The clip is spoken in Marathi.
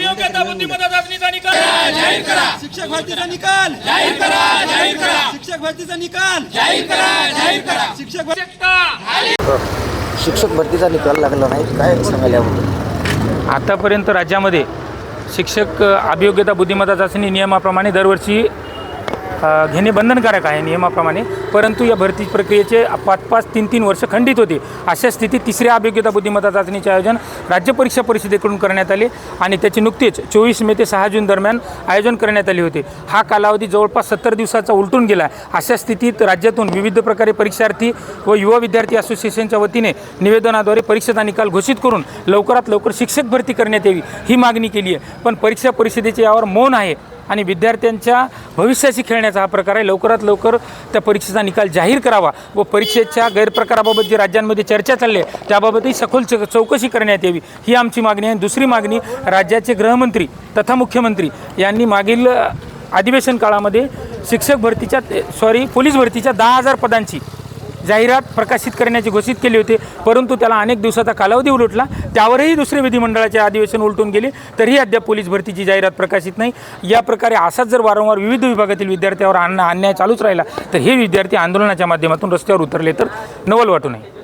अभियोग्यता बुद्धिमत्ता चाचणीचा निकाल. जाहीर करा. शिक्षक भरतीचा निकाल. जाहीर करा. जाहीर करा. शिक्षक भरतीचा निकाल. जाहीर करा. जाहीर करा. शिक्षक भर- आवश्यकता शिक्षक भरतीचा निकाल लागला नाही. काय सांगाल याबद्दल? आतापर्यंत राज्यामध्ये शिक्षक अभियोग्यता बुद्धिमत्ता चाचणी नियमाप्रमाणे दरवर्षी घेणे बंधनकारक आहे नियमाप्रमाणे. परंतु या भरती प्रक्रियेचे पाच पाच तीन तीन वर्ष खंडित होते. अशा स्थितीत तिसऱ्या अभियोग्यता बुद्धिमत्ता चाचणीचे आयोजन राज्य परीक्षा परिषदेकडून करण्यात आले आणि त्याची नुकतीच चोवीस मे ते सहा जून दरम्यान आयोजन करण्यात आले होते. हा कालावधी जवळपास सत्तर दिवसाचा उलटून गेला. अशा स्थितीत राज्यातून विविध प्रकारे परीक्षार्थी व युवा विद्यार्थी असोसिएशनच्या वतीने निवेदनाद्वारे परीक्षेचा निकाल घोषित करून लवकरात लवकर शिक्षक भरती करण्यात यावी ही मागणी केली आहे. पण परीक्षा परिषदेचे यावर मौन आहे. आणि विद्यार्थ्यांच्या भविष्याशी खेळण्याचा हा प्रकार आहे. लवकरात लवकर त्या परीक्षेचा निकाल जाहीर करावा व परीक्षेच्या गैरप्रकाराबाबत जी राज्यांमध्ये चर्चा चालली आहे त्याबाबतही सखोल च चौकशी करण्यात यावी. ही आमची मागणी आहे. दुसरी मागणी राज्याचे गृहमंत्री तथा मुख्यमंत्री यांनी मागील अधिवेशन काळामध्ये शिक्षक भरतीच्या सॉरी पोलीस भरतीच्या दहा हजार पदांची जाहिरात प्रकाशित करण्याची घोषित केली होती. परंतु त्याला अनेक दिवसाचा कालावधी उलटला. त्यावरही दुसरे विधिमंडळाचे अधिवेशन उलटून गेले. तरीही अद्याप पोलीस भरतीची जाहिरात प्रकाशित नाही. या प्रकारे असाच जर वारंवार विविध विभागातील विद्यार्थ्यावर अन्याय अन्याय चालूच राहिला तर हे विद्यार्थी आंदोलनाच्या माध्यमातून रस्त्यावर उतरले तर नवल वाटू नये.